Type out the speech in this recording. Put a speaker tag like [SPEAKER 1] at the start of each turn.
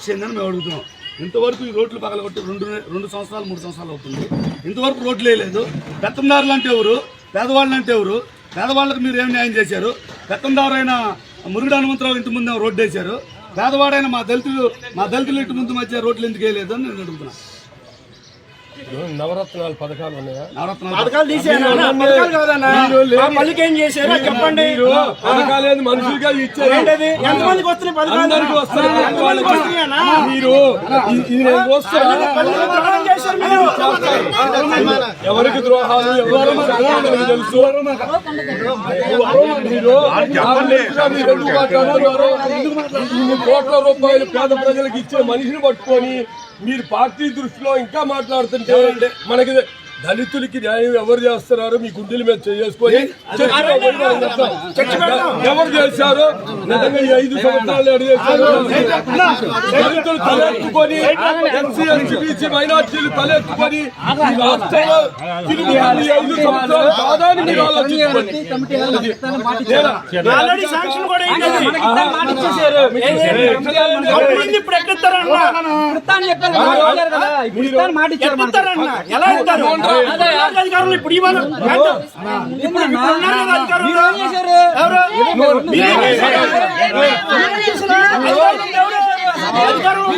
[SPEAKER 1] వివక్ష చేయండి మేము అడుగుతున్నాం. ఇంతవరకు ఈ రోడ్లు పగలగొట్టి రెండు రెండు సంవత్సరాలు మూడు సంవత్సరాలు అవుతుంది. ఇంతవరకు రోడ్లు వేయలేదు. పెత్తందారులు అంటే ఎవరు? పేదవాళ్ళు అంటే ఎవరు? పేదవాళ్ళకి మీరు ఏం న్యాయం చేశారు? పెత్తందారైన మురుగుడు హనుమంతరావు ఇంటి ముందు రోడ్డు వేశారు. పేదవాడైన మా దళితులు మా దళితులు ఇంటి ముందు మధ్య రోడ్లు ఎందుకు వేయలేదు అని నేను అడుగుతున్నాను
[SPEAKER 2] నవరత్నాలు పథకాలు ఉన్నాయా
[SPEAKER 3] చేశారో చెప్పండి
[SPEAKER 2] మనుషులుగా ఇచ్చారు
[SPEAKER 3] ఏంటది ఎంతమందికి వస్తున్నాయి పథకాలు
[SPEAKER 2] అందరికీ వస్తాయి.
[SPEAKER 3] ఎంతమందికి వస్తున్నాయన్నా
[SPEAKER 2] మీరు ఇది- నేను ఎవరికి ద్రోహాలు ఎవరు తెలుసు కోట్ల రూపాయలు పేద ప్రజలకు ఇచ్చే మనిషిని పట్టుకొని మీరు పార్టీ దృష్టిలో ఇంకా మాట్లాడుతుంటే మనకి దళితులకి న్యాయం ఎవరు చేస్తున్నారు మీ గుండెల మీద చేసుకొని. ఎవరు చేశారు నిజంగా ఈ ఐదు సంవత్సరాలు దళితులు తలెత్తుకొని ఎస్సీ ఎస్టీ బీసీ మైనార్టీలు తలెత్తుకొని రాష్ట్రంలో ఈ ఐదు సంవత్సరాలు మీరు ఆలోచించుకోండి
[SPEAKER 3] ఎలా ఇస్తారు అధికారులు ఇప్పుడు ఇవ్వాలి ఇప్పుడు ఇప్పుడు ఉన్నారు కదా అధికారులు ఎవరు మీరేం చేశారు? అధికారులు